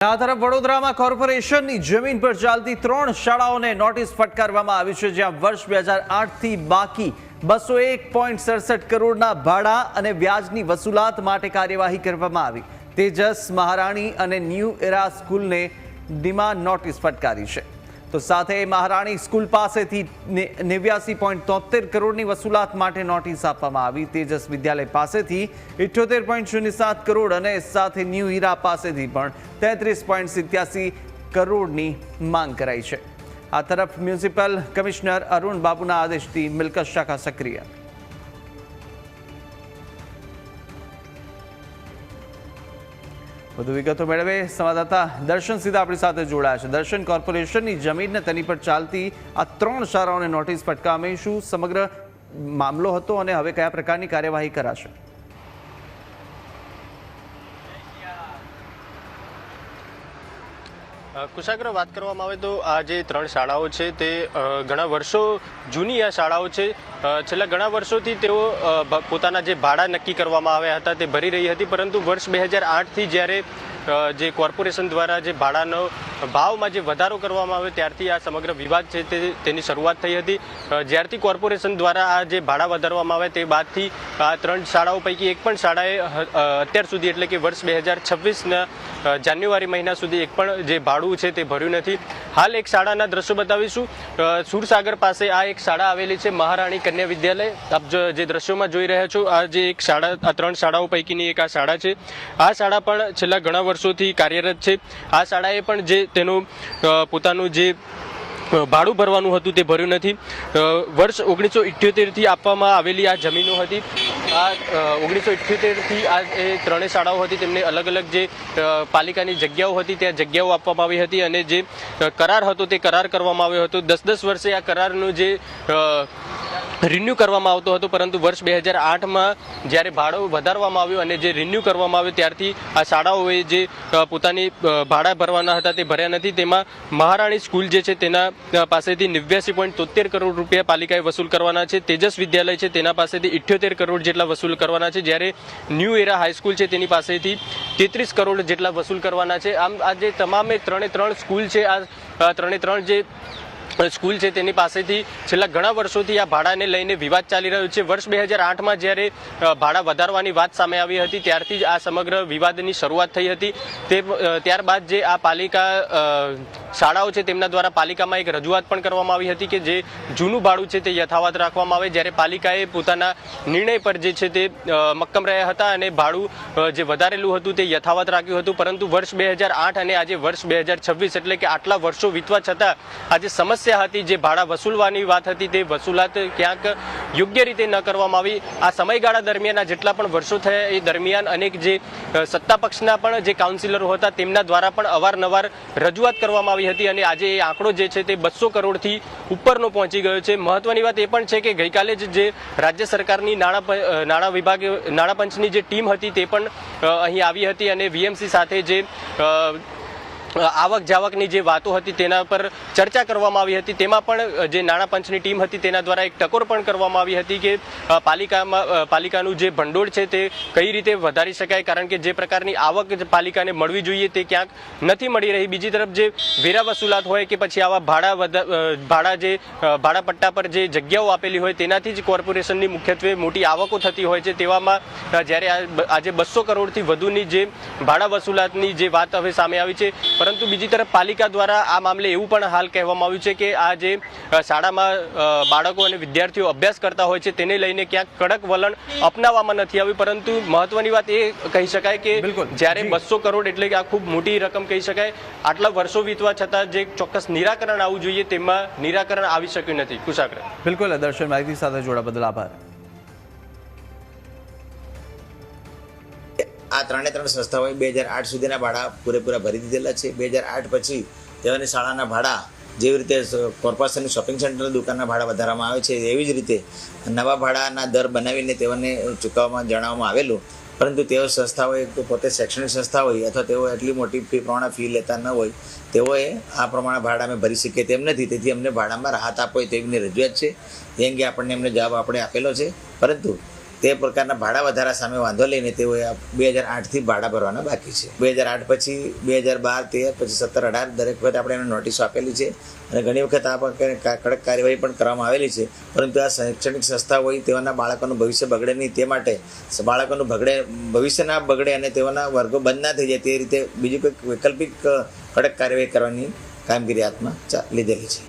આ તરફ વડોદરામાં કોર્પોરેશનની જમીન પર ચાલતી ત્રણ શાળાઓને નોટિસ ફટકારવામાં આવી છે, જ્યાં વર્ષ બે હજાર આઠથી બાકી બસો એક પોઈન્ટ સડસઠ કરોડના ભાડા અને વ્યાજની વસૂલાત માટે કાર્યવાહી કરવામાં આવી. તેજસ મહારાણી અને ન્યૂ એરા સ્કૂલને ડિમાન્ડ નોટિસ ફટકારી છે. તો સાથે મહારાણી સ્કૂલ પાસેથી નેવ્યાસી પોઈન્ટ તોતેર કરોડની વસૂલાત માટે નોટિસ આપવામાં આવી. તેજસ વિદ્યાલય પાસેથી ઇઠ્યોતેર પોઈન્ટ શૂન્ય સાત કરોડ અને સાથે ન્યૂ હીરા પાસેથી પણ તેત્રીસ પોઈન્ટ સિત્યાસી કરોડની માંગ કરાઈ છે. આ તરફ મ્યુનિસિપલ કમિશનર અરુણ બાબુના આદેશથી મિલકત શાખા સક્રિય. વધુ વિગતો મેળવે સંવાદદાતા દર્શન સીધા આપણી સાથે જોડાયા છે. દર્શન કોર્પોરેશનની જમીનને તેની પર ચાલતી આ ત્રણ શાળાઓને નોટિસ ફટકામે સમગ્ર મામલો હતો અને હવે કયા પ્રકારની કાર્યવાહી કરાશે? કુશાગ્ર વાત કરવામાં આવે તો આ જે ત્રણ શાળાઓ છે તે ઘણા વર્ષો જૂની આ શાળાઓ છે. છેલ્લા ઘણા વર્ષોથી તેઓ પોતાના જે ભાડા નક્કી કરવામાં આવ્યા હતા તે ભરી રહી હતી, પરંતુ વર્ષ બે હજાર આઠથી જ્યારે જે કોર્પોરેશન દ્વારા જે ભાડાનો ભાવમાં જે વધારો કરવામાં આવ્યો ત્યારથી આ સમગ્ર વિવાદ છે તે, તેની શરૂઆત થઈ હતી. જ્યારથી કોર્પોરેશન દ્વારા આ જે ભાડા વધારવામાં આવે તે બાદથી આ ત્રણ શાળાઓ પૈકી એક પણ શાળાએ અત્યાર સુધી એટલે કે વર્ષ બે હજાર છવ્વીસના જાન્યુઆરી મહિના સુધી એક પણ જે ભાડું છે તે ભર્યું નથી. હાલ એક શાળાના દ્રશ્યો બતાવીશું. સુરસાગર પાસે આ એક શાળા આવેલી છે, મહારાણી કન્યા વિદ્યાલય. આપ જે દ્રશ્યોમાં જોઈ રહ્યા છો, આ જે એક શાળા, આ ત્રણ શાળાઓ પૈકીની એક આ શાળા છે. આ શાળા પણ છેલ્લા ઘણા વર્ષોથી કાર્યરત છે. આ શાળાએ પણ જે તેનું પોતાનું જે ભાડું ભરવાનું હતું તે ભર્યું નથી. વર્ષ ઓગણીસો ઇઠ્યોતેરથી આપવામાં આવેલી આ જમીનો હતી. આ ઓગણીસો ઇઠ્યોતેરથી આ એ ત્રણેય શાળાઓ હતી, તેમને અલગ અલગ જે પાલિકાની જગ્યાઓ હતી, ત્યાં જગ્યાઓ આપવામાં આવી હતી અને જે કરાર હતો તે કરાર કરવામાં આવ્યો હતો. દસ દસ વર્ષે આ કરારનું જે રિન્યૂ કરવામાં આવતો હતો, પરંતુ વર્ષ બે હજાર આઠમાં જ્યારે ભાડું વધારવામાં આવ્યું અને જે રિન્યૂ કરવામાં આવ્યું ત્યારથી આ શાળાઓએ જે પોતાની ભાડા ભરવાના હતા તે ભર્યા નથી. તેમાં મહારાણી સ્કૂલ જે છે તેના પાસેથી નેવ્યાસી પોઈન્ટ તોતેર કરોડ રૂપિયા પાલિકાએ વસૂલ કરવાના છે. તેજસ વિદ્યાલય છે તેના પાસેથી ઇઠ્યોતેર કરોડ જેટલા વસૂલ કરવાના છે. જ્યારે ન્યૂ એરા હાઈસ્કૂલ છે તેની પાસેથી તેત્રીસ કરોડ જેટલા વસૂલ કરવાના છે. આમ આ જે તમામે ત્રણે ત્રણ સ્કૂલ છે. આ ત્રણે ત્રણ જે સ્કૂલ છે તેની પાસેથી છેલ્લા ઘણા વર્ષોથી આ ભાડાને લઈને વિવાદ ચાલી રહ્યો છે. વર્ષ બે હજાર આઠમાં જ્યારે ભાડા વધારવાની વાત સામે આવી હતી, ત્યારથી જ આ સમગ્ર વિવાદની શરૂઆત થઈ હતી. તે ત્યારબાદ જે આ પાલિકા શાળાઓ છે તેમના દ્વારા પાલિકામાં એક રજૂઆત પણ કરવામાં આવી હતી કે જે જૂનું ભાડું છે તે યથાવત રાખવામાં આવે. જ્યારે પાલિકાએ પોતાના નિર્ણય પર જે છે તે મક્કમ રહ્યા હતા અને ભાડું જે વધારેલું હતું તે યથાવત રાખ્યું હતું. પરંતુ વર્ષ બે હજાર આઠ અને આજે વર્ષ બે હજાર છવ્વીસ એટલે કે આટલા વર્ષો વીતવા છતાં આજે સમસ્યા હતી જે ભાડા વસૂલવાની વાત હતી તે વસૂલાત ક્યાંક યોગ્ય રીતે ન કરવામાં આવી. આ સમયગાળા દરમિયાન જેટલા પણ વર્ષો થયા એ દરમિયાન અનેક જે સત્તા પક્ષના પણ જે કાઉન્સિલરો હતા તેમના દ્વારા પણ અવારનવાર રજૂઆત કરવામાં આવી હતી અને આજે એ આંકડો જે છે તે બસો કરોડથી ઉપરનો પહોંચી ગયો છે. મહત્વની વાત એ પણ છે કે ગઈકાલે જ જે રાજ્ય સરકારની નાણાં નાણા વિભાગ, નાણાં પંચની જે ટીમ હતી તે પણ અહીં આવી હતી અને વીએમસી સાથે જે આવક જાવકની જે વાતો હતી તેના પર ચર્ચા કરવામાં આવી હતી. તેમાં પણ જે નાણાં પંચની ટીમ હતી તેના દ્વારા એક ટકોર પણ કરવામાં આવી હતી કે પાલિકામાં પાલિકાનું જે ભંડોળ છે તે કઈ રીતે વધારી શકાય? કારણ કે જે પ્રકારની આવક પાલિકાને મળવી જોઈએ તે ક્યાંક નથી મળી રહી. બીજી તરફ જે વેરા વસૂલાત હોય કે પછી આવા ભાડા ભાડા જે ભાડાપટ્ટા ભાડા પટ્ટા પર જે જગ્યાઓ આપેલી હોય તેનાથી જ કોર્પોરેશનની મુખ્યત્વે મોટી આવકો થતી હોય છે. તેવામાં જ્યારે આજે બસો કરોડથી વધુની જે ભાડા વસૂલાતની જે વાત હવે સામે આવી છે પરંતુ બીજી તરફ પાલિકા દ્વારા આ મામલે એવું પણ હાલ કહેવામાં આવ્યું છે કે આ જે શાળામાં બાળકો અને વિદ્યાર્થીઓ અભ્યાસ કરતા હોય છે તેને લઈને ક્યાંક કડક વલણ અપનાવવામાં નથી આવ્યું પરંતુ મહત્વની વાત એ કહી શકાય કે બિલકુલ. જ્યારે બસો કરોડ એટલે કે આ ખૂબ મોટી રકમ કહી શકાય આટલા વર્ષો વીતવા છતાં જે ચોક્કસ નિરાકરણ આવવું જોઈએ તેમાં નિરાકરણ આવી શક્યું નથી. કુશાગ્ર. બિલકુલ દર્શન માહિતી સાથે જોડા બદલ આભાર. આ ત્રણે ત્રણ સંસ્થાઓએ બે હજાર આઠ સુધીના ભાડા પૂરેપૂરા ભરી દીધેલા છે. બે હજાર આઠ પછી તેઓની શાળાના ભાડા જેવી રીતે કોર્પોરેશનની શોપિંગ સેન્ટરની દુકાનના ભાડા વધારવામાં આવે છે, એવી જ રીતે નવા ભાડાના દર બનાવીને તેઓને ચૂકવવામાં જણાવવામાં આવેલું. પરંતુ તેઓ સંસ્થાઓએ તો પોતે શૈક્ષણિક સંસ્થા હોય અથવા તેઓ એટલી મોટી ફી પ્રમાણે ફી લેતા ન હોય, તેઓએ આ પ્રમાણે ભાડા અમે ભરી શકીએ તેમ નથી. તેથી અમને ભાડામાં રાહત આપો તેવીની રજૂઆત છે. એ અંગે આપણને એમને જવાબ આપણે આપેલો છે. પરંતુ તે પ્રકારના ભાડા વધારા સામે વાંધો લઈને તેઓએ બે હજાર આઠથી ભાડા ભરવાના બાકી છે. બે હજાર આઠ પછી બે હજાર બાર, તેર પછી સત્તર, અઢાર, દરેક વખત આપણે એને નોટિસો આપેલી છે અને ઘણી વખત આ કડક કાર્યવાહી પણ કરવામાં આવેલી છે. પરંતુ આ શૈક્ષણિક સંસ્થા હોય તેઓના બાળકોનું ભવિષ્ય બગડે નહીં તે માટે બાળકોનું બગડે ભવિષ્ય ના બગડે અને તેઓના વર્ગો બંધ ના થઈ જાય તે રીતે બીજી કોઈ વૈકલ્પિક, કડક કાર્યવાહી કરવાની કામગીરી હાથમાં લીધેલી છે.